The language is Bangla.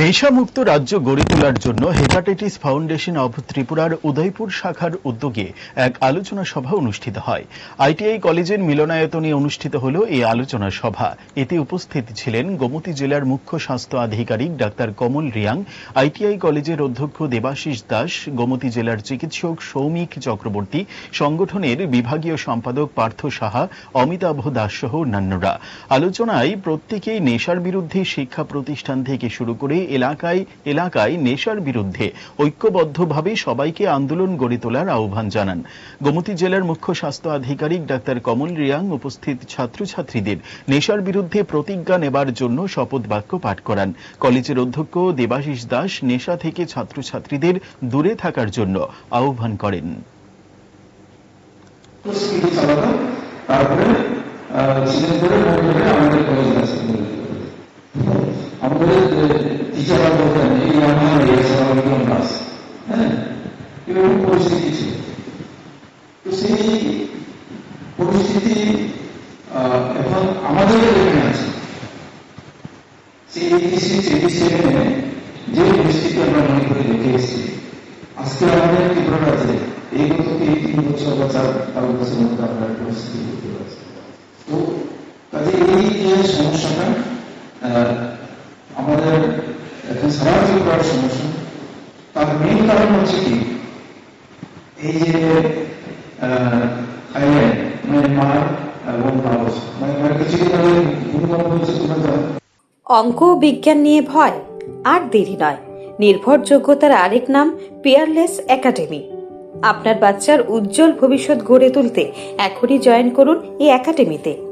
নেশামুক্ত রাজ্য গড়ে তোলার জন্য হেপাটাইটিস ফাউন্ডেশন অব ত্রিপুরার উদয়পুর শাখার উদ্যোগে এক আলোচনা সভা অনুষ্ঠিত হয়। আইটিআই কলেজের মিলনায়তনে অনুষ্ঠিত হল এই আলোচনা সভা। এতে উপস্থিত ছিলেন গোমতী জেলার মুখ্য স্বাস্থ্য আধিকারিক ডাক্তার কমল রিয়াং, আইটিআই কলেজের অধ্যক্ষ দেবাশিস দাস, গোমতী জেলার চিকিৎসক সৌমিক চক্রবর্তী, সংগঠনের বিভাগীয় সম্পাদক পার্থ সাহা, অমিতাভ দাস সহ অন্যান্যরা। আলোচনায় প্রত্যেকেই নেশার বিরুদ্ধে শিক্ষা প্রতিষ্ঠান থেকে শুরু করে এলাকায় এলাকায় নেশার বিরুদ্ধে ঐক্যবদ্ধভাবে সবাইকে আন্দোলন গড়ে তোলার আহ্বান জানান। গোমতী জেলার মুখ্য স্বাস্থ্য আধিকারিক ডাক্তার কমল রিয়াং উপস্থিত ছাত্রছাত্রীদের নেশার বিরুদ্ধে প্রতিজ্ঞা নেবার জন্য শপথ বাক্য পাঠ করান। কলেজের অধ্যক্ষ দেবাশিস দাস নেশা থেকে ছাত্রছাত্রীদের দূরে থাকার জন্য আহ্বান করেন। আমাদের টিচাররা বলতেন এই আমার হ্যাঁ এরকম পরিস্থিতি ছিল তো সেই পরিস্থিতি এখন আমাদের এখানে আছে এইটি যে পরিস্থিতি আমরা মনে করে দেখে এসেছি আজকে আমাদের ত্রিপুরা রাজ্যে এই গত এই তিন বছর বা চার পাঁচ বছরের মধ্যে আমরা পরিস্থিতি তো কাজে এই যে সমস্যাটা আহ, আমাদের সমস্যা তার মেইন কারণ হচ্ছে কি? এই যে হচ্ছে তোমরা অঙ্ক বিজ্ঞান নিয়ে ভয়, আর দেরি নয়। নির্ভরযোগ্যতার আরেক নাম পিয়ারলেস একাডেমি আপনার বাচ্চার উজ্জ্বল ভবিষ্যৎ গড়ে তুলতে এখনই জয়েন করুন এই একাডেমিতে